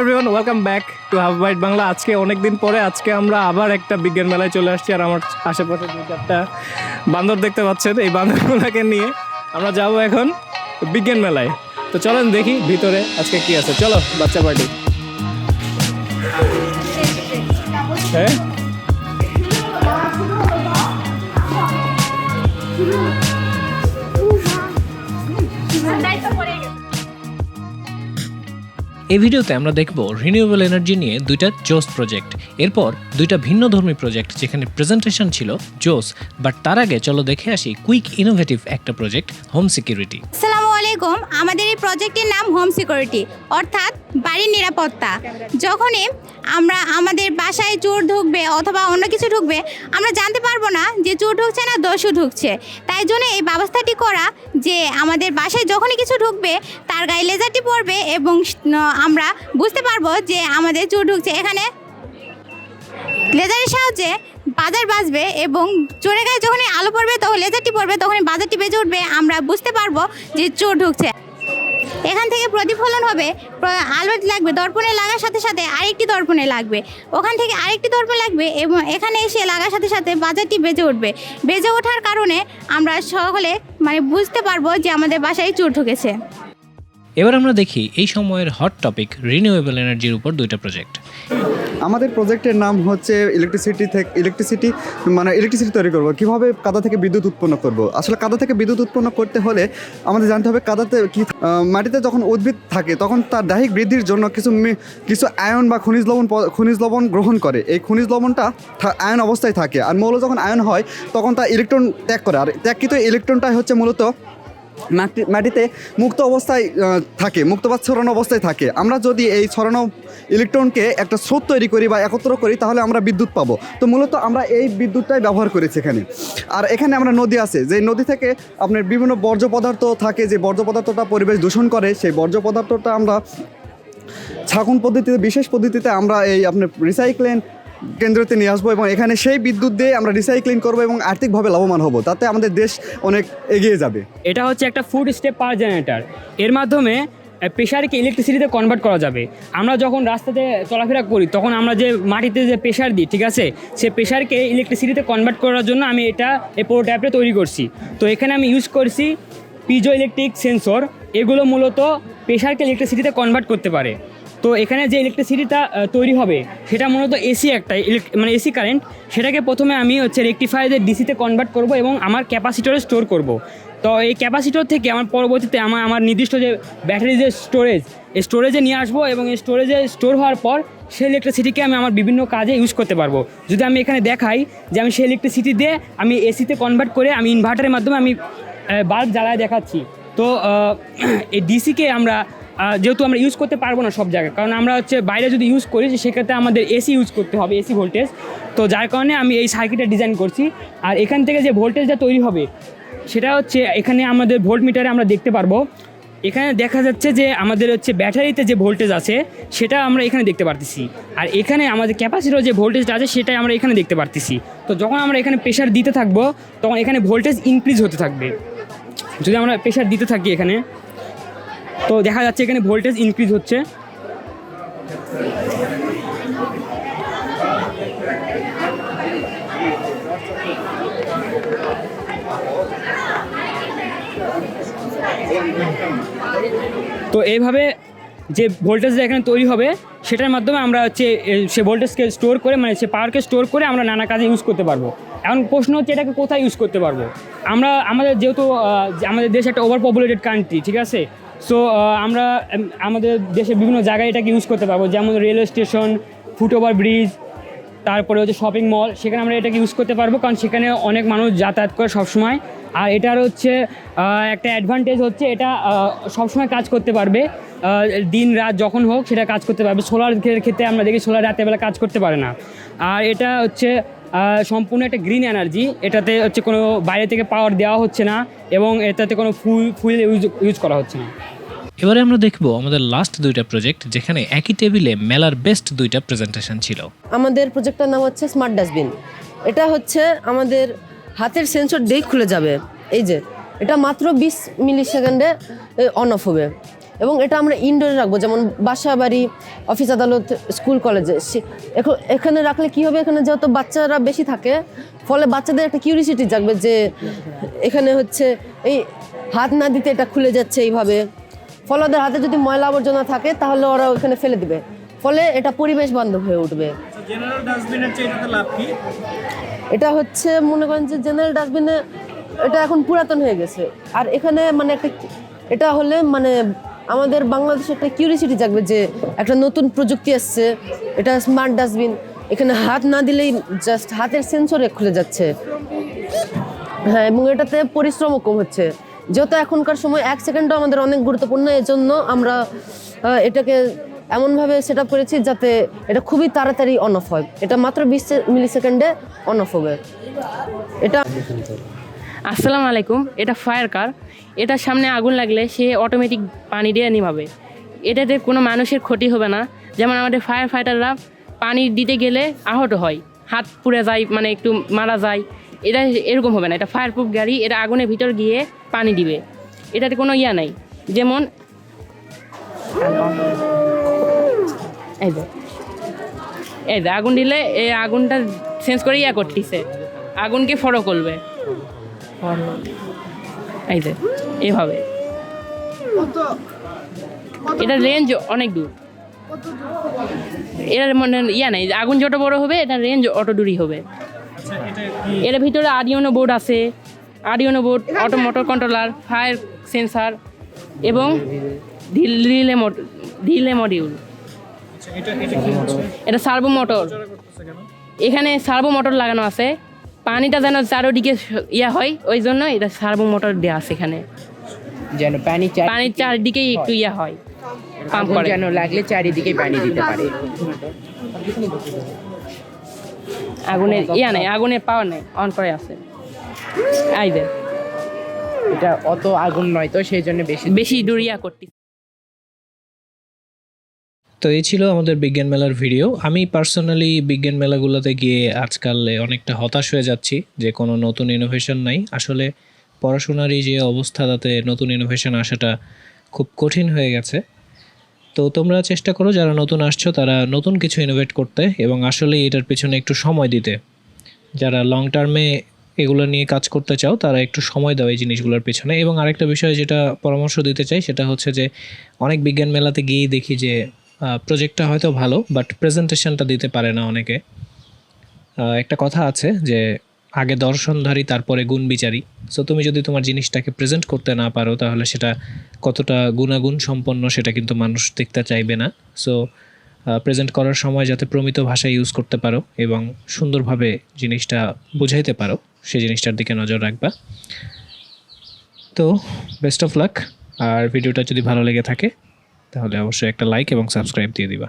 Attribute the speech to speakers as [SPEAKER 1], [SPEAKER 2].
[SPEAKER 1] Everyone welcome back to half byte Bangla আজকে অনেক দিন পরে, আজকে আমরা আবার একটা বিজ্ঞান মেলায় চলে আসছি আর আমার আশেপাশে দু চারটা বান্দর দেখতে পাচ্ছেন, এই বান্দরগুলোকে নিয়ে আমরা যাব এখন বিজ্ঞান মেলায়। তো চলেন দেখি ভিতরে আজকে কি আছে। চলো, বাচ্চা পার্টি হ্যাঁ?
[SPEAKER 2] এই ভিডিওতে আমরা দেখব রিনিউয়েবল এনার্জি নিয়ে দুইটা জোস প্রজেক্ট এরপর দুইটা ভিন্ন ধর্মী প্রজেক্ট যেখানে প্রেজেন্টেশন ছিল জোস বাট তার আগে চলো দেখে আসি কুইক ইনোভেটিভ একটা প্রজেক্ট হোম সিকিউরিটি
[SPEAKER 3] আলাইকুম, আমাদের এই প্রজেক্টের নাম হোম সিকিউরিটি অর্থাৎ বাড়ির নিরাপত্তা। যখনই আমরা আমাদের বাসায় চোর ঢুকবে অথবা অন্য কিছু ঢুকবে, আমরা জানতে পারব না যে চোর ঢুকছে না দস্যু ঢুকছে। তাই জন্য এই ব্যবস্থাটি করা যে আমাদের বাসায় যখনই কিছু ঢুকবে, তার গায়ে লেজারটি পড়বে এবং আমরা বুঝতে পারব যে আমাদের চোর ঢুকছে। এখানে লেজারের সাহায্যে বাজার বাজবে এবং চোরের গায়ে যখনই আলো পড়বে, তখন লেজারটি পড়বে, তখনই বাজারটি বেজে উঠবে। আমরা বুঝতে পারব যে চোর ঢুকছে। এখান থেকে প্রতিফলন হবে আলো লাগবে, দর্পণে লাগার সাথে সাথে আরেকটি দর্পণে লাগবে। ওখান থেকে আরেকটি দর্পণ লাগবে এবং এখানে এসে লাগার সাথে সাথে বাজারটি বেজে উঠবে। বেজে ওঠার কারণে আমরা সকলে মানে বুঝতে পারব যে আমাদের বাসায় চোর ঢুকেছে।
[SPEAKER 2] এবার আমরা দেখি এই সময়ের হট টপিক রিনিউয়েবল এনার্জির উপর দুইটা প্রজেক্ট
[SPEAKER 4] আমাদের প্রজেক্টের নাম হচ্ছে ইলেকট্রিসিটি থেকে ইলেকট্রিসিটি মানে ইলেকট্রিসিটি তৈরি করব। কীভাবে কাদা থেকে বিদ্যুৎ উৎপন্ন করব? আসলে কাদা থেকে বিদ্যুৎ উৎপন্ন করতে হলে আমাদের জানতে হবে কাদাতে কি মাটিতে যখন উদ্ভিদ থাকে, তখন তার দাহিক বৃদ্ধির জন্য কিছু কিছু আয়ন বা খনিজ লবণ খনিজ লবণ গ্রহণ করে। এই খনিজ লবণটা আয়ন অবস্থায় থাকে। আর মৌল যখন আয়ন হয়, তখন তা ইলেকট্রন ত্যাগ করে। আর ত্যাগকৃত ইলেকট্রনটাই হচ্ছে মূলত মাটি মাটিতে মুক্ত অবস্থায় থাকে, মুক্ত বা ছড়ানো অবস্থায় থাকে। আমরা যদি এই ছড়ানো ইলেকট্রনকে একটা স্রোত তৈরি করি বা একত্র করি, তাহলে আমরা বিদ্যুৎ পাবো। তো মূলত আমরা এই বিদ্যুৎটাই ব্যবহার করেছি এখানে। আর এখানে আমরা নদী আছে, যে নদী থেকে আপনার বিভিন্ন বর্জ্য পদার্থ থাকে, যে বর্জ্য পদার্থটা পরিবেশ দূষণ করে, সেই বর্জ্য পদার্থটা আমরা ছাকুন পদ্ধতিতে, বিশেষ পদ্ধতিতে আমরা এই আপনার রিসাইক্লিং কেন্দ্রতে নিয়ে আসব এবং এখানে সেই বিদ্যুৎ দিয়ে আমরা রিসাইক্লিং করব এবং আর্থিকভাবে লাভবান হব। তাতে আমাদের দেশ অনেক এগিয়ে যাবে।
[SPEAKER 5] এটা হচ্ছে একটা ফুড স্টেপ পাওয়ার জেনারেটর এর মাধ্যমে প্রেশারকে ইলেকট্রিসিটিতে কনভার্ট করা যাবে। আমরা যখন রাস্তাতে চলাফেরা করি, তখন আমরা যে মাটিতে যে প্রেশার দিই, ঠিক আছে? সে প্রেশারকে ইলেকট্রিসিটিতে কনভার্ট করার জন্য আমি এটা, এই পুরো তৈরি করছি। তো এখানে আমি ইউজ করছি পিজো ইলেকট্রিক সেন্সর এগুলো মূলত প্রেশারকে ইলেকট্রিসিটিতে কনভার্ট করতে পারে। তো এখানে যে ইলেকট্রিসিটিটা তৈরি হবে, সেটা মূলত এসি একটা মানে এসি কারেন্ট সেটাকে প্রথমে আমি হচ্ছে রেকটিফায়ারের ডিসিতে কনভার্ট করব এবং আমার ক্যাপাসিটরে স্টোর করব। তো এই ক্যাপাসিটর থেকে আমার পরবর্তীতে আমার আমার নির্দিষ্ট যে ব্যাটারি যে স্টোরেজ এই স্টোরেজে নিয়ে আসব এবং এই স্টোরেজে স্টোর হওয়ার পর সেই ইলেকট্রিসিটিকে আমি আমার বিভিন্ন কাজে ইউজ করতে পারব। যদি আমি এখানে দেখাই যে আমি সেই ইলেকট্রিসিটি দিয়ে আমি এসিতে কনভার্ট করে আমি ইনভার্টারের মাধ্যমে আমি বাল্ব জ্বালায় দেখাচ্ছি, তো এই ডিসিকে আমরা যেহেতু আমরা ইউজ করতে পারব না সব জায়গায়, কারণ আমরা হচ্ছে বাইরে যদি ইউজ করি সেক্ষেত্রে আমাদের এসি ইউজ করতে হবে এসি ভোল্টেজ তো যার কারণে আমি এই সার্কিটটা ডিজাইন করছি। আর এখান থেকে যে ভোল্টেজটা তৈরি হবে, সেটা হচ্ছে এখানে আমাদের ভোল্ট মিটারে আমরা দেখতে পারব। এখানে দেখা যাচ্ছে যে আমাদের হচ্ছে ব্যাটারিতে যে ভোল্টেজ আছে, সেটা আমরা এখানে দেখতে পারতেছি। আর এখানে আমাদের ক্যাপাসিটির যে ভোল্টেজটা আছে, সেটাই আমরা এখানে দেখতে পারতেছি। তো যখন আমরা এখানে প্রেশার দিতে থাকব, তখন এখানে ভোল্টেজ ইনক্রিজ হতে থাকবে। যদি আমরা প্রেশার দিতে থাকি এখানে তো দেখা যাচ্ছে এখানে ভোল্টেজ ইনক্রিজ হচ্ছে। তো এইভাবে যে ভোল্টেজটা এখানে তৈরি হবে, সেটার মাধ্যমে আমরা হচ্ছে সে ভোল্টেজকে স্টোর করে মানে সে পাওয়ারকে স্টোর করে আমরা নানা কাজে ইউজ করতে পারব। এখন প্রশ্ন হচ্ছে এটাকে কোথায় ইউজ করতে পারব? আমরা, আমাদের যেহেতু আমাদের দেশ একটা ওভার পপুলেটেড কান্ট্রি ঠিক আছে? সো আমরা আমাদের দেশে বিভিন্ন জায়গায় এটাকে ইউজ করতে পারব। যেমন রেলওয়ে স্টেশন ফুটওভার ব্রিজ তারপরে হচ্ছে শপিং মল সেখানে আমরা এটাকে ইউজ করতে পারব কারণ সেখানে অনেক মানুষ যাতায়াত করে সবসময়। আর এটার হচ্ছে একটা অ্যাডভান্টেজ হচ্ছে এটা সবসময় কাজ করতে পারবে। দিন রাত যখন হোক সেটা কাজ করতে পারবে। সোলার ক্ষেত্রে আমরা দেখি সোলার রাতেরবেলা কাজ করতে পারে না। আর এটা হচ্ছে সম্পূর্ণ একটা গ্রিন এনার্জি এটাতে হচ্ছে কোনো বাইরে থেকে পাওয়ার দেওয়া হচ্ছে না এবং এটাতে কোনো ফুল ফুল ইউজ ইউজ করা হচ্ছে না।
[SPEAKER 2] এবারে আমরা দেখব আমাদের লাস্ট দুইটা প্রজেক্ট যেখানে একই টেবিলে মেলার বেস্ট দুইটা প্রেজেন্টেশন ছিল।
[SPEAKER 6] আমাদের প্রজেক্টটার নাম হচ্ছে স্মার্ট ডাস্টবিন এটা হচ্ছে আমাদের হাতের সেন্সর দিয়েই খুলে যাবে। এই যে এটা মাত্র বিশ মিলি সেকেন্ডে অন অফ হবে। এবং এটা আমরা ইনডোরে রাখব যেমন বাসা বাড়ি অফিস আদালত স্কুল কলেজে সে- এখ- এখানে রাখলে কি হবে? এখানে যেহেতু বাচ্চারা বেশি থাকে ফলে বাচ্চাদের একটা কিউরিসিটি জাগবে যে এখানে হচ্ছে এই হাত না দিতে এটা খুলে যাচ্ছে এইভাবে। ফলে ওদের হাতে যদি ময়লা আবর্জনা থাকে তাহলে ওরা ওখানে ফেলে দিবে। ফলে এটা পরিবেশ বান্ধব হয়ে উঠবে। এটা হচ্ছে মনে করেন যে জেনারেল ডাস্টবিনে এটা এখন পুরাতন হয়ে গেছে। আর এখানে মানে একটা এটা হলে মানে আমাদের বাংলাদেশে একটা কিউরিসিটি জাগবে যে একটা নতুন প্রযুক্তি আসছে, এটা স্মার্ট ডাস্টবিন এখানে হাত না দিলেই জাস্ট হাতের সেন্সরে খুলে যাচ্ছে। হ্যাঁ এবং এটাতে পরিশ্রমও কম হচ্ছে। যেহেতু এখনকার সময় এক সেকেন্ডও আমাদের অনেক গুরুত্বপূর্ণ, এজন্য আমরা এটাকে এমনভাবে সেট আপ করেছি যাতে এটা খুবই তাড়াতাড়ি অন অফ হয়। এটা মাত্র বিশ মিলি সেকেন্ডে অন অফ হবে। এটা
[SPEAKER 7] আসসালামু আলাইকুম, এটা ফায়ার কার। এটার সামনে আগুন লাগলে সে অটোমেটিক পানি দিয়ে নিভাবে। এটাতে কোনো মানুষের ক্ষতি হবে না। যেমন আমাদের ফায়ার ফাইটাররা পানি দিতে গেলে আহত হয়। হাত পুড়ে যায় মানে একটু মারা যায়। এটা এরকম হবে না, এটা ফায়ার প্রুফ গাড়ি, এটা আগুনের ভিতর গিয়ে পানি দিবে। এটাতে কোনো ইয়া নাই। যেমন এই যে এই যে, আগুন দিলে এই আগুনটা চেঞ্জ করে ইয়া করতেছে। আগুনকে ফলো করবে। এই যে এভাবে। এটার রেঞ্জ অনেক দূর। এটার মানে ইয়া নাই আগুন যত বড় হবে এটার রেঞ্জ অত দূরই হবে। এর ভিতরে আডিওনো বোর্ড আছে। Arduino board auto motor controller fire sensor এবং রিলে রিলে মডিউল এটা সার্ভো মোটর এখানে সার্ভো মোটর লাগানো আছে। পানিটা যেন চারোদিকে ইয়া হয় ওই জন্য এটা সার্ভো মোটর দেওয়া আছে এখানে।
[SPEAKER 8] যেন পানি
[SPEAKER 7] পানির চারদিকেই একটু ইয়া হয় পাম্প করে।
[SPEAKER 8] যেন লাগলে চারিদিকে পানি দিতে পারে।
[SPEAKER 7] আগুনের ইয়া নেই আগুনের পাওয়ার নেই অন করে আছে। যে।
[SPEAKER 8] এটা অত আগুন নয় তো সেই জন্য বেশি
[SPEAKER 7] বেশি দূর ইয়া করতে
[SPEAKER 2] তো এই ছিল আমাদের বিজ্ঞান মেলার ভিডিও। আমি পার্সোনালি বিজ্ঞান মেলাগুলোতে গিয়ে আজকাল অনেকটা হতাশ হয়ে যাচ্ছি যে কোনো নতুন ইনোভেশন নাই। আসলে পড়াশোনার এই যে অবস্থা, তাতে নতুন ইনোভেশন আসাটা খুব কঠিন হয়ে গেছে। তো তোমরা চেষ্টা করো, যারা নতুন আসছো, তারা নতুন কিছু ইনোভেট করতে এবং আসলে এটার পেছনে একটু সময় দিতে। যারা লং টার্মে এগুলো নিয়ে কাজ করতে চাও, তারা একটু সময় দাও এই জিনিসগুলোর পেছনে। এবং আরেকটা বিষয় যেটা পরামর্শ দিতে চাই, সেটা হচ্ছে যে অনেক বিজ্ঞান মেলাতে গিয়েই দেখি যে প্রজেক্টটা হয়তো ভালো বাট প্রেজেন্টেশনটা দিতে পারে না অনেকে। একটা কথা আছে যে, আগে দর্শনধারী তারপরে গুণ বিচারী। সো তুমি যদি তোমার জিনিসটাকে প্রেজেন্ট করতে না পারো, তাহলে সেটা কতটা গুণাগুণ সম্পন্ন সেটা কিন্তু মানুষ দেখতে চাইবে না। সো প্রেজেন্ট করার সময় যাতে প্রমিত ভাষা ইউজ করতে পারো এবং সুন্দরভাবে জিনিসটা বুঝাইতে পারো সেই জিনিসটার দিকে নজর রাখবা। তো বেস্ট অফ লাক আর ভিডিওটা যদি ভালো লেগে থাকে তাহলে অবশ্যই একটা লাইক এবং সাবস্ক্রাইব দিয়ে দিবা।